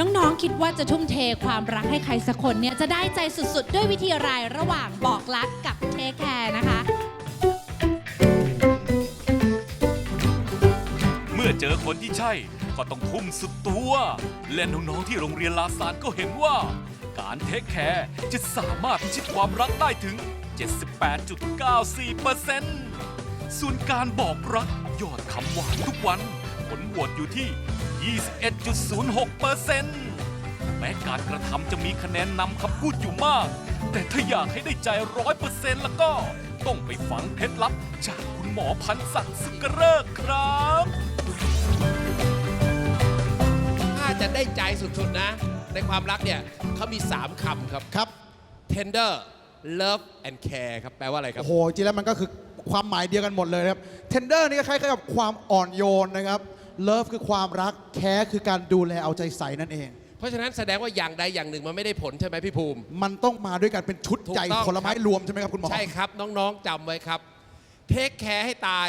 น้องๆ คิดว่าจะทุ่มเทความรักให้ใครสักคนเนี่ยจะได้ใจสุดๆ ด้วยวิธีอะไรระหว่างบอกรักกับเทคแคร์นะคะ เมื่อเจอคนที่ใช่ ก็ต้องทุ่มสุดตัว และน้องๆ ที่โรงเรียนลาซานก็เห็นว่า การเทคแคร์จะสามารถพิชิตความรักได้ถึง 78.94%ส่วนการบอกรักยอดคำหวานทุกวัน ผลโหวตอยู่ที่ 21.06%แม้การกระทำจะมีคะแนนนำคำพูดอยู่มาก แต่ถ้าอยากให้ได้ใจร้อยเปอร์เซ็นต์แล้วก็ ต้องไปฟังเคล็ดลับจากคุณหมอพันศักดิ์สุกเริกษ์ครับ ถ้าจะได้ใจสุดๆนะ ในความรักเนี่ยเขามี 3คำครับ ครับ tender love and care ครับ แปลว่าอะไรครับ โอ้โหจริงแล้วมันก็คือความหมายเดียวกันหมดเลยนะครับ เทนเดอร์นี่ก็คล้ายๆกับความอ่อนโยนนะครับ เลิฟคือความรักแคร์คือการดูแลเอาใจใส่นั่นเอง เพราะฉะนั้นแสดงว่าอย่างใดอย่างหนึ่งมันไม่ได้ผลใช่ไหมพี่ภูมิ มันต้องมาด้วยกันเป็นชุดถูกใจต้อง ผลไม้ครับรวมใช่ไหมครับคุณหมอ ใช่ครับ น้องๆจำไว้ครับ เทคแคร์ให้ตาย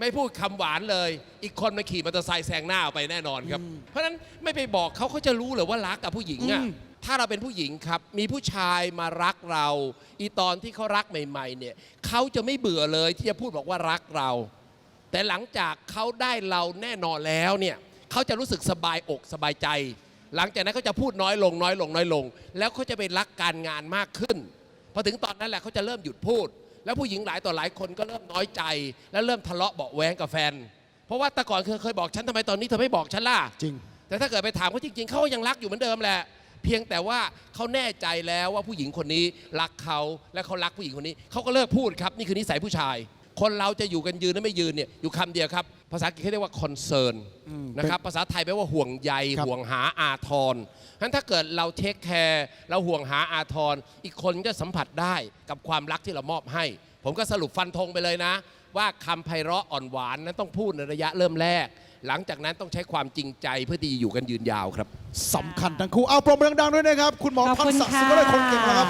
ไม่พูดคำหวานเลย อีกคนมาขี่มอเตอร์ไซค์แซงหน้าออกไปแน่นอนครับ เพราะฉะนั้นไม่ไปบอกเขาเขาจะรู้เหรือว่ารักกับผู้หญิงอะอืม ถ้าเราเป็นผู้หญิงครับ มีผู้ชายมารักเรา อีตอนที่เขารักใหม่ ๆ เนี่ยเขาจะไม่เบื่อเลยที่จะพูดบอกว่ารักเรา แต่หลังจากเขาได้เราแน่นอนแล้วเนี่ยเขาจะรู้สึกสบายอกสบายใจ หลังจากนั้นเขาจะพูดน้อยลงน้อยลงน้อยลง แล้วเขาจะไปรักการงานมากขึ้นพอถึงตอนนั้นแหละเขาจะเริ่มหยุดพูด แล้วผู้หญิงหลายต่อหลายคนก็เริ่มน้อยใจ แล้วเริ่มทะเลาะเบาะแว้งกับแฟน เพราะว่าแต่ก่อนเคยเคยบอกฉันทำไมตอนนี้เธอไม่บอกฉันล่ะจริง แต่ถ้าเกิดไปถามเขาจริง ๆเขาก็ยังรักอยู่เหมือนเดิมแหละ เพียงแต่ว่าเขาแน่ใจแล้วว่าผู้หญิงคนนี้รักเขาและเขารักผู้หญิงคนนี้เขาก็เลิกพูดครับนี่คือนิสัยผู้ชาย คนเราจะอยู่กันยืนหรือไม่ยืนเนี่ยอยู่คำเดียวครับ ภาษาอังกฤษเขาเรียกว่า concern นะครับภาษาไทยแปลว่าห่วงใยครับห่วงหาอาทรฉะนั้นถ้าเกิดเราเทคแคร์เราห่วงหาอาทรอีกคนก็สัมผัสได้กับความรักที่เรามอบให้ ผมก็สรุปฟันธงไปเลยนะ ว่าคำไพเราะอ่อนหวานนั้นต้องพูดในระยะเริ่มแรก หลังจากนั้นต้องใช้ความจริงใจเพื่อที่จะอยู่กันยืนยาวครับสำคัญทั้งคู่เอาปรบมือดังๆด้วยนะครับ คุณหมอขอบพันคุณศักดิ์ค่ะสุขเลยคนเก่งนะครับ